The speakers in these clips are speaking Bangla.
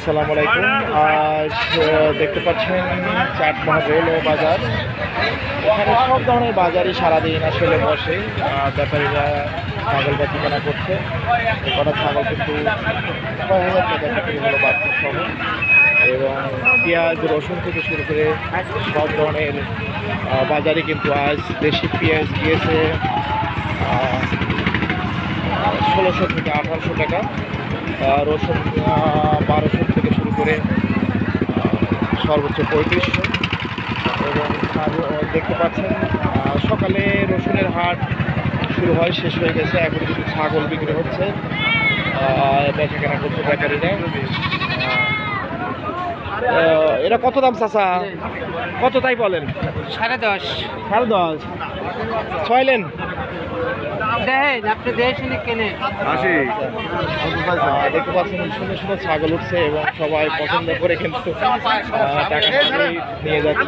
আসসালামু আলাইকুম। আজ দেখতে পাচ্ছেন চাটমোহর রেল ও বাজার। এখানে সব ধরনের বাজারই সারাদিন আসলে বসে। ব্যাপারীরা ছাগল বেচা কেনা করছে। কটা ছাগল কিন্তু ছয় বাচ্চা সহ এবং পেঁয়াজ, রসুন থেকে শুরু করে সব ধরনের বাজারে কিন্তু আজ দেশি পেঁয়াজ গিয়েছে ষোলোশো থেকে আঠারোশো টাকা। রসুন বারোশো থেকে শুরু করে সর্বোচ্চ পঁয়ত্রিশশো এবং দেখতে পাচ্ছেন সকালে রসুনের হাট শুরু হয়, শেষ হয়ে গেছে। এখন কিন্তু ছাগল বিক্রি হচ্ছে। বেচা কেনা করছে ব্যাপারীরা এটা কত দাম চাচা? কত তাই বলেন? সাড়ে দশ। সাড়ে দশ। কেনে। আসি দেখতে পাচ্ছেন সুন্দর সুন্দর ছাগল উঠছে এবং সবাই পছন্দ করে কিন্তু নিয়ে যাচ্ছে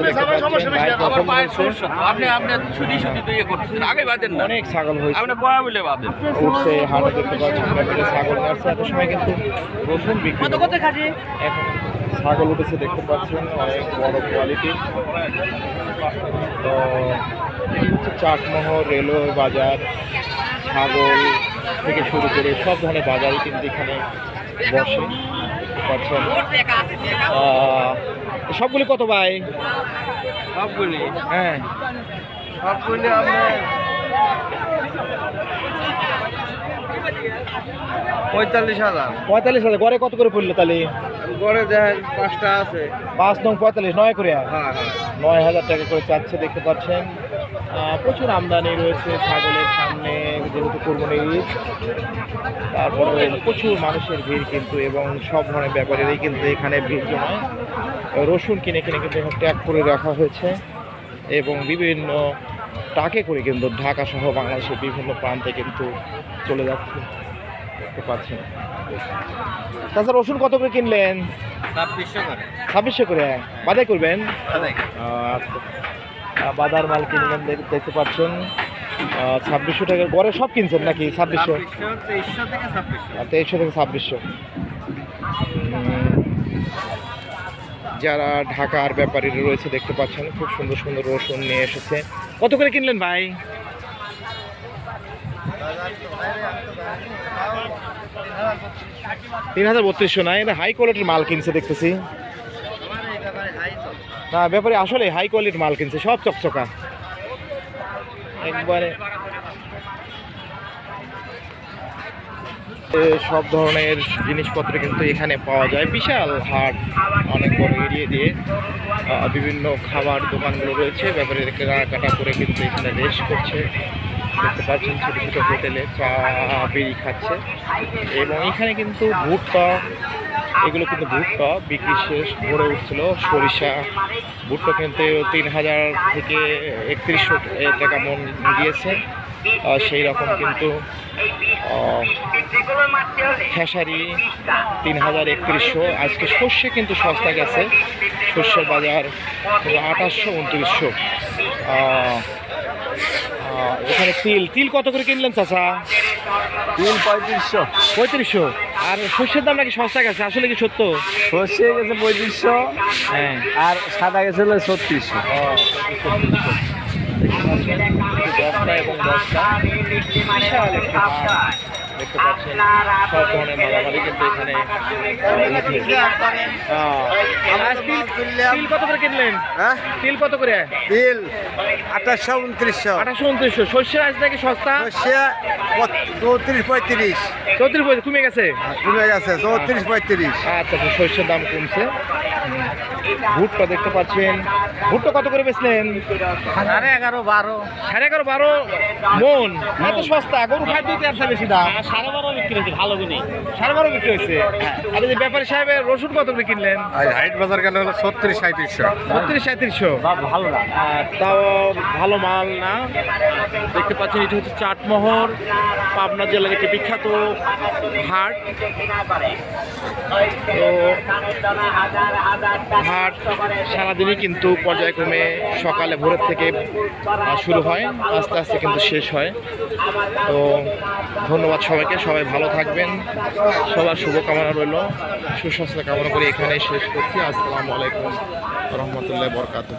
অনেক ছাগল উঠছে হাটে দেখতে পাচ্ছেন ছাগল এত সময় কিন্তু রসুন বিক্রি কত হলো। কত খাটি এখন ছাগল উঠেছে দেখতে পাচ্ছেন অনেক বড় কোয়ালিটি তো চাটমোহর রেলওয়ে বাজার ছাগল থেকে শুরু করে সব ধরনের বাজারই কিন্তু এখানে বসে। পাচ্ছেন সবগুলি কত ভাই? সবগুলি? হ্যাঁ। সবগুলি আপনার পঁয়তাল্লিশ হাজার। পঁয়তাল্লিশ হাজার। গড়ে কত করে পড়ল তাহলে? গড়ে দেখেন পাঁচটা আছে। পাঁচ নং পঁয়তাল্লিশ নয় করে? হ্যাঁ হ্যাঁ। নয় হাজার টাকা করে চাচ্ছে দেখতে পাচ্ছেন। প্রচুর আমদানি রয়েছে ছাগলের সামনে যেহেতু কোরবানি ঈদ তারপরে প্রচুর মানুষের ভিড় কিন্তু এবং সব ধরনের ব্যাপারেরই কিন্তু এখানে ভিড় জমায়। রসুন কিনে কিনে কিন্তু এখানে ট্যাগ করে রাখা হয়েছে এবং বিভিন্ন টাকে করে কিন্তু ঢাকা সহ বাংলাদেশের বিভিন্ন প্রান্তে কিন্তু চলে যাচ্ছে। দেখতে পাচ্ছেন। তাছাড়া রসুন কত করে কিনলেন? ছাব্বিশশো করে। বাদাই করবেন? আচ্ছা। বাদার মাল কিনলেন দেখতে পাচ্ছেন। ছাব্বিশশো টাকার গড়ে সব কিনছেন নাকি ছাব্বিশশো। তেইশশো থেকে ছাব্বিশশো। যারা ঢাকার ব্যাপারীরা রয়েছে দেখতে পাচ্ছেন, খুব সুন্দর সুন্দর রসুন নিয়ে এসেছে। কত করে কিনলেন ভাই? তিন হাজার বত্রিশশো না, এটা হাই কোয়ালিটির মাল কিনছে দেখতেছি। না, ব্যাপারে আসলে হাই কোয়ালিটির মাল কিনছে, সব চকচকা। একবারে সব ধরনের জিনিসপত্র কিন্তু এখানে পাওয়া যায়। বিশাল হাট, অনেক বড় এরিয়া দিয়ে বিভিন্ন খাবার দোকানগুলো রয়েছে। ব্যাপারে কেনাকাটা করে কিন্তু এখানে রেস্ট করছে। দেখতে পাচ্ছেন ছোটো ছোটো হোটেলে চা, বিড়ি খাচ্ছে। এবং এখানে কিন্তু ভুট্টা, এগুলো কিন্তু ভুট্টা বিক্রি শেষ, ভরে উঠছিল। সরিষা, ভুট্টা কিন্তু তিন হাজার থেকে একত্রিশশো টাকা মন গিয়েছে। সেই রকম কিন্তু খেসারি তিন হাজার একত্রিশশো। আজকে সর্ষে কিন্তু সস্তা গেছে। সর্ষের বাজার আঠাশশো উনত্রিশশো। এখানে তিল। তিল কত করে কিনলেন চাচা? তিল পঁয়ত্রিশশো। পঁয়ত্রিশশো। আর সর্ষের দাম নাকি সস্তা গেছে? আসলে কি সত্য? সর্ষে গেছে পঁয়ত্রিশশো। হ্যাঁ। আর সাদা গেছিল ছত্রিশশো। দশটা এবং দশটা। বিশাল একটি মাঠ দেখতে পাচ্ছেন সব ধরনের মালামালি কিন্তু এখানে আহ, উঠে। আহ, আজ তিল তিল কত করে কিনলেন? হ্যাঁ? তিল কত করে? তিল আঠাশশো উনত্রিশশো। আঠাশশো উনত্রিশশো। নাকি সস্তা? সর্ষে চৌত্রিশ পঁয়ত্রিশ। চৌত্রিশ পয়সা কমে গেছে? কমে গেছে চৌত্রিশ পঁয়ত্রিশ। আচ্ছা আচ্ছা, সর্ষের দাম কমছে। ভুট্টা দেখতে পাচ্ছেন। ভুট্টা কত করে বেচলেন? সাড়ে এগারো বারো। সাড়ে এগারো বারো? মন এত সস্তা গরু খাদ্য ব্যবসা বেশি দাম। সাড়ে বারো বিক্রি হয়েছে ভালো করে সাড়ে বারো বিক্রি হয়েছে। আর এই যে ব্যাপারী সাহেবের রসুন কত করে কিনলেন? হাইট বাজার গেলে হলো ছত্রিশ সাঁত্রিশশো বত্রিশ সাঁত্রিশশো ভালো না। তাও ভালো মাল না। দেখতে পাচ্ছেন এটা হচ্ছে চাটমোহর পাবনা জেলার একটি বিখ্যাত হাট। তো হাট সারাদিনই কিন্তু পর্যায়ক্রমে সকালে ভোরের থেকে শুরু হয়, আস্তে আস্তে কিন্তু শেষ হয়। তো ধন্যবাদ সবাইকে, সবাই ভালো থাকবেন, সবার শুভকামনা রইল, সুস্বাস্থ্য কামনা করে এখানেই শেষ করছি। আসসালামু আলাইকুম রহমতুল্লাহ বরকাতুহ।